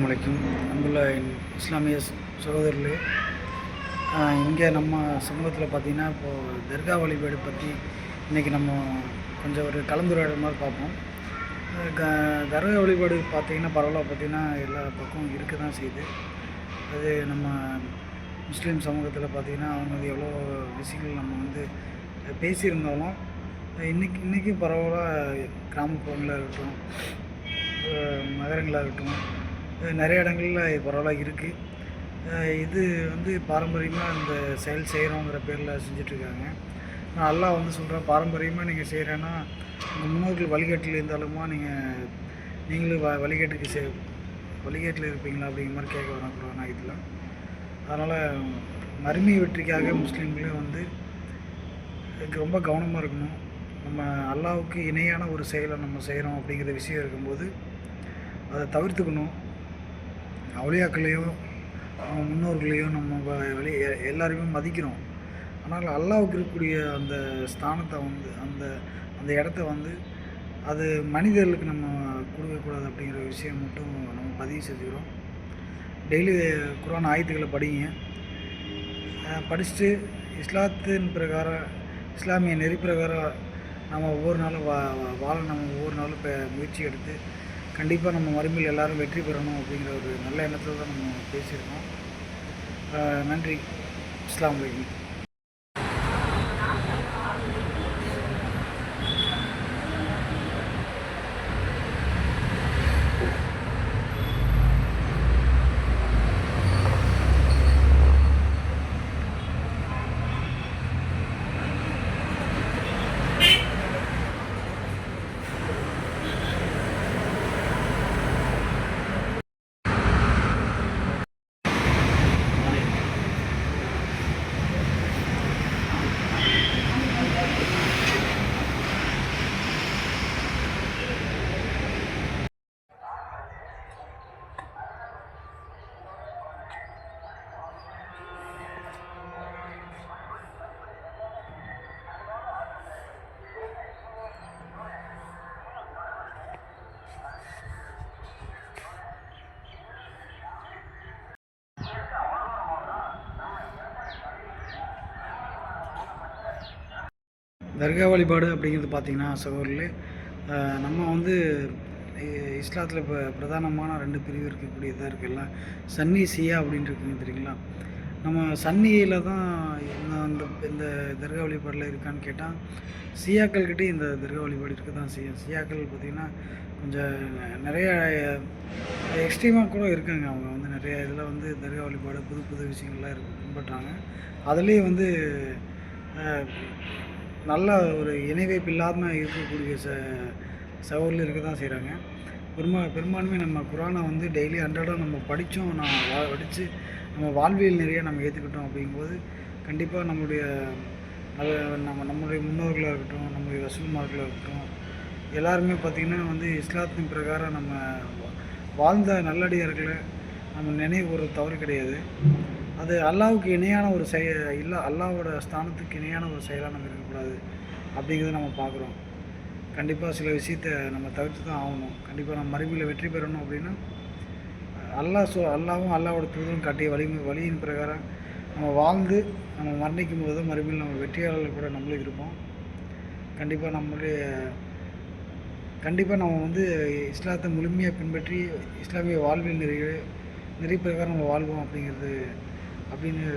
அலைக்கும். அன்புள்ள இஸ்லாமிய சகோதரர்களே இங்கே நம்ம சமூகத்தில் பார்த்தீங்கன்னா இப்போது தர்கா வழிபாடு பற்றி இன்றைக்கி நம்ம கொஞ்சம் ஒரு கலந்துரையாடல் மாதிரி பார்ப்போம். க தர்கா வழிபாடு பார்த்திங்கன்னா பரவாயில்ல பார்த்தீங்கன்னா எல்லா பக்கமும் இருக்க தான் செய்யுது. அது நம்ம முஸ்லீம் சமூகத்தில் பார்த்திங்கன்னா அவங்க வந்து எவ்வளோ விஷயங்கள் நம்ம வந்து பேசியிருந்தாலும் இன்றைக்கி இன்றைக்கும் பரவாயில்ல கிராமப்புறங்களாக இருக்கட்டும் நகரங்களாக இருக்கட்டும் நிறைய இடங்களில் பரவாயில்ல இருக்குது இது வந்து பாரம்பரியமாக இந்த செயல் செய்கிறோங்கிற பேரில் செஞ்சிட்ருக்காங்க. நான் அல்லாஹ் வந்து சொல்கிறேன் பாரம்பரியமாக நீங்கள் செய்கிறேன்னா உங்கள் முன்னோர்கள் வழிகாட்டில் இருந்தாலுமா நீங்கள் நீங்களும் வ வழிகாட்டுக்கு செ வழிகாட்டில் இருப்பீங்களா அப்படிங்கிற மாதிரி கேட்க வராங்க நான் இதில் அதனால் மறுமை வெற்றிக்காக முஸ்லீம்களே வந்து இதுக்கு ரொம்ப கவனமாக இருக்கணும். நம்ம அல்லாவுக்கு இணையான ஒரு செயலை நம்ம செய்கிறோம் அப்படிங்கிற விஷயம் இருக்கும்போது அதை தவிர்த்துக்கணும். அவளியாக்களையோ அவங்க முன்னோர்களையும் நம்ம வெளி எ- மதிக்கிறோம். ஆனால் அல்லாவுக்கு இருக்கக்கூடிய அந்த ஸ்தானத்தை வந்து அந்த அந்த இடத்த வந்து அது மனிதர்களுக்கு நம்ம கொடுக்கக்கூடாது அப்படிங்கிற விஷயம் மட்டும் நம்ம பதிவு செஞ்சுக்கிறோம். டெய்லி குரான் ஆயத்துக்களை படிங்க. படிச்சுட்டு இஸ்லாத்தின் பிரகாரம் இஸ்லாமிய நெறி பிரகாரம் நம்ம ஒவ்வொரு நாளும் வா வா- வாழ நம்ம ஒவ்வொரு நாளும் இப்போ முயற்சி எடுத்து கண்டிப்பாக நம்ம மறுமையில் எல்லாரும் வெற்றி பெறணும் அப்படிங்கிற ஒரு நல்ல எண்ணத்தில் தான் நம்ம பேசியிருக்கோம். நன்றி. இஸ்லாம் வலைக்கம் தர்கா வழிபாடு அப்படிங்கிறது பார்த்திங்கன்னா சகோதரர்களே நம்ம வந்து இஸ்லாத்தில் இப்போ பிரதானமான ரெண்டு பிரிவு இருக்கக்கூடியதாக இருக்குல்ல சன்னி சியா அப்படின்னு இருக்குங்க தெரியுங்களா? நம்ம சன்னியில் தான் இந்த இந்த தர்கா வழிபாடில் இருக்கான்னு கேட்டால் சியாக்கள்கிட்டே இந்த தர்கா வழிபாடு இருக்க தான் செய்யும். சியாக்கள் பார்த்திங்கன்னா கொஞ்சம் நிறைய எக்ஸ்ட்ரீமாக கூட இருக்காங்க. அவங்க வந்து நிறைய இதில் வந்து தர்கா வழிபாடு புது புது விஷயங்கள்லாம் இருக்கு பின்பற்றாங்க. அதுலேயும் வந்து நல்ல ஒரு இணைவைப்பு இல்லாமல் இருக்கக்கூடிய ச சவரில் இருக்க தான் செய்கிறாங்க பெருமா பெரும்பான்மை நம்ம குரானை வந்து டெய்லி அன்றாடம் நம்ம படித்தோம் நான் வா படித்து நம்ம வாழ்வியல் நிறைய நம்ம ஏற்றுக்கிட்டோம் அப்படிங்கும்போது கண்டிப்பாக நம்மளுடைய அது நம்ம நம்மளுடைய முன்னோர்களாக இருக்கட்டும் நம்மளுடைய ரசூல்மார்களாக இருக்கட்டும் எல்லாருமே பார்த்திங்கன்னா வந்து இஸ்லாத்தின் பிரகாரம் நம்ம வா- வாழ்ந்த நல்லடியார்களை நம்ம நினைவு ஒரு தவறு கிடையாது. அது அல்லாவுக்கு இணையான ஒரு செய இல்லை அல்லாவோட ஸ்தானத்துக்கு இணையான ஒரு செயலாக நம்ம இருக்கக்கூடாது அப்படிங்கிறத நம்ம பார்க்குறோம். கண்டிப்பாக சில விஷயத்த நம்ம தவிர்த்து தான் ஆகணும். கண்டிப்பாக நம்ம மறுபடியில் வெற்றி பெறணும் அப்படின்னா அல்லாஹ் சொ அல்லாவும் அல்லாவோட தூதரும் காட்டிய வழி வழியின் பிரகாரம் நம்ம வாழ்ந்து நம்ம மரணிக்கும் போது மறுமையில் நம்ம வெற்றியாளர்கள் கூட நம்மளும் இருப்போம். கண்டிப்பாக நம்மளுடைய கண்டிப்பாக நம்ம வந்து இஸ்லாத்தை முழுமையாக பின்பற்றி இஸ்லாமிய வாழ்வியல் நெறி நெறி பிரகாரம் நம்ம வாழ்வோம் அப்படிங்கிறது அப்படின்னு